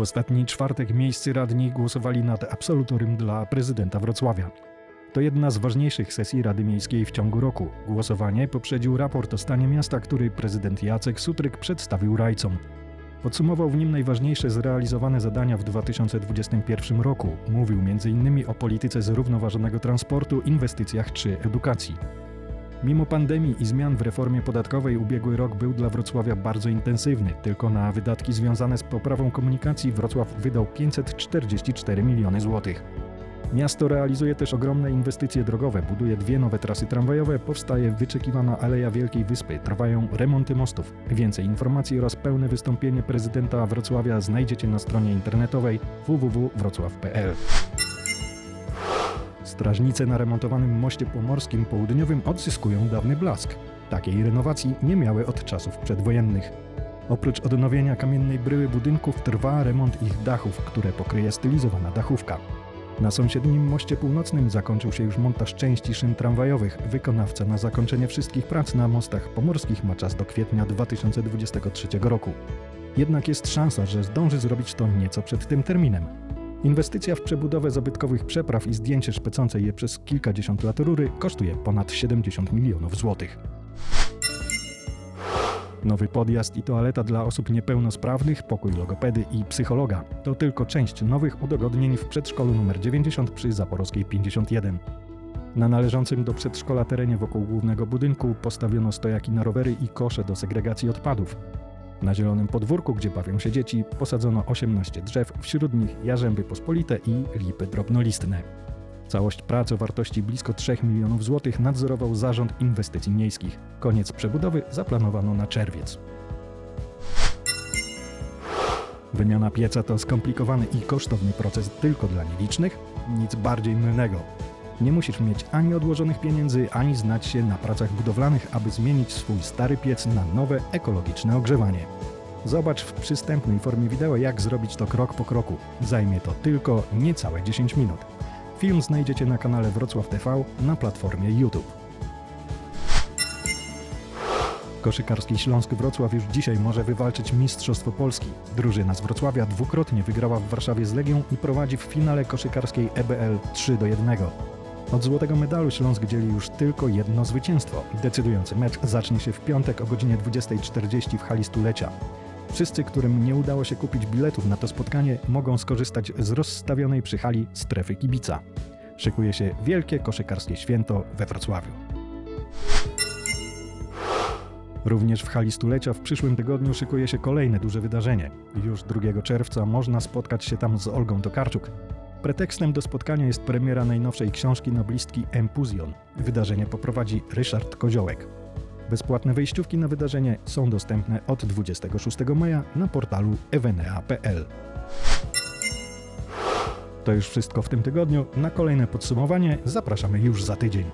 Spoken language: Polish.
ostatni czwartek miejscy radni głosowali nad absolutorium dla prezydenta Wrocławia. To jedna z ważniejszych sesji Rady Miejskiej w ciągu roku. Głosowanie poprzedził raport o stanie miasta, który prezydent Jacek Sutryk przedstawił rajcom. Podsumował w nim najważniejsze zrealizowane zadania w 2021 roku. Mówił m.in. o polityce zrównoważonego transportu, inwestycjach czy edukacji. Mimo pandemii i zmian w reformie podatkowej ubiegły rok był dla Wrocławia bardzo intensywny. Tylko na wydatki związane z poprawą komunikacji Wrocław wydał 544 miliony złotych. Miasto realizuje też ogromne inwestycje drogowe, buduje dwie nowe trasy tramwajowe, powstaje wyczekiwana Aleja Wielkiej Wyspy, trwają remonty mostów. Więcej informacji oraz pełne wystąpienie prezydenta Wrocławia znajdziecie na stronie internetowej www.wrocław.pl. Strażnice na remontowanym moście pomorskim południowym odzyskują dawny blask. Takiej renowacji nie miały od czasów przedwojennych. Oprócz odnowienia kamiennej bryły budynków trwa remont ich dachów, które pokryje stylizowana dachówka. Na sąsiednim moście północnym zakończył się już montaż części szyn tramwajowych. Wykonawca na zakończenie wszystkich prac na mostach pomorskich ma czas do kwietnia 2023 roku. Jednak jest szansa, że zdąży zrobić to nieco przed tym terminem. Inwestycja w przebudowę zabytkowych przepraw i zdjęcie szpecącej je przez kilkadziesiąt lat rury kosztuje ponad 70 milionów złotych. Nowy podjazd i toaleta dla osób niepełnosprawnych, pokój logopedy i psychologa to tylko część nowych udogodnień w przedszkolu nr 90 przy Zaporowskiej 51. Na należącym do przedszkola terenie wokół głównego budynku postawiono stojaki na rowery i kosze do segregacji odpadów. Na zielonym podwórku, gdzie bawią się dzieci, posadzono 18 drzew, wśród nich jarzęby pospolite i lipy drobnolistne. Całość prac o wartości blisko 3 milionów złotych nadzorował Zarząd Inwestycji Miejskich. Koniec przebudowy zaplanowano na czerwiec. Wymiana pieca to skomplikowany i kosztowny proces tylko dla nielicznych, nic bardziej mylnego. Nie musisz mieć ani odłożonych pieniędzy, ani znać się na pracach budowlanych, aby zmienić swój stary piec na nowe, ekologiczne ogrzewanie. Zobacz w przystępnej formie wideo, jak zrobić to krok po kroku. Zajmie to tylko niecałe 10 minut. Film znajdziecie na kanale Wrocław TV na platformie YouTube. Koszykarski Śląsk Wrocław już dzisiaj może wywalczyć Mistrzostwo Polski. Drużyna z Wrocławia dwukrotnie wygrała w Warszawie z Legią i prowadzi w finale koszykarskiej EBL 3 do 1. Od złotego medalu Śląsk dzieli już tylko jedno zwycięstwo. Decydujący mecz zacznie się w piątek o godzinie 20.40 w hali stulecia. Wszyscy, którym nie udało się kupić biletów na to spotkanie, mogą skorzystać z rozstawionej przy hali strefy kibica. Szykuje się wielkie koszykarskie święto we Wrocławiu. Również w hali stulecia w przyszłym tygodniu szykuje się kolejne duże wydarzenie. Już 2 czerwca można spotkać się tam z Olgą Tokarczuk. Pretekstem do spotkania jest premiera najnowszej książki noblistki Empuzjon. Wydarzenie poprowadzi Ryszard Koziołek. Bezpłatne wejściówki na wydarzenie są dostępne od 26 maja na portalu ewenea.pl. To już wszystko w tym tygodniu. Na kolejne podsumowanie zapraszamy już za tydzień.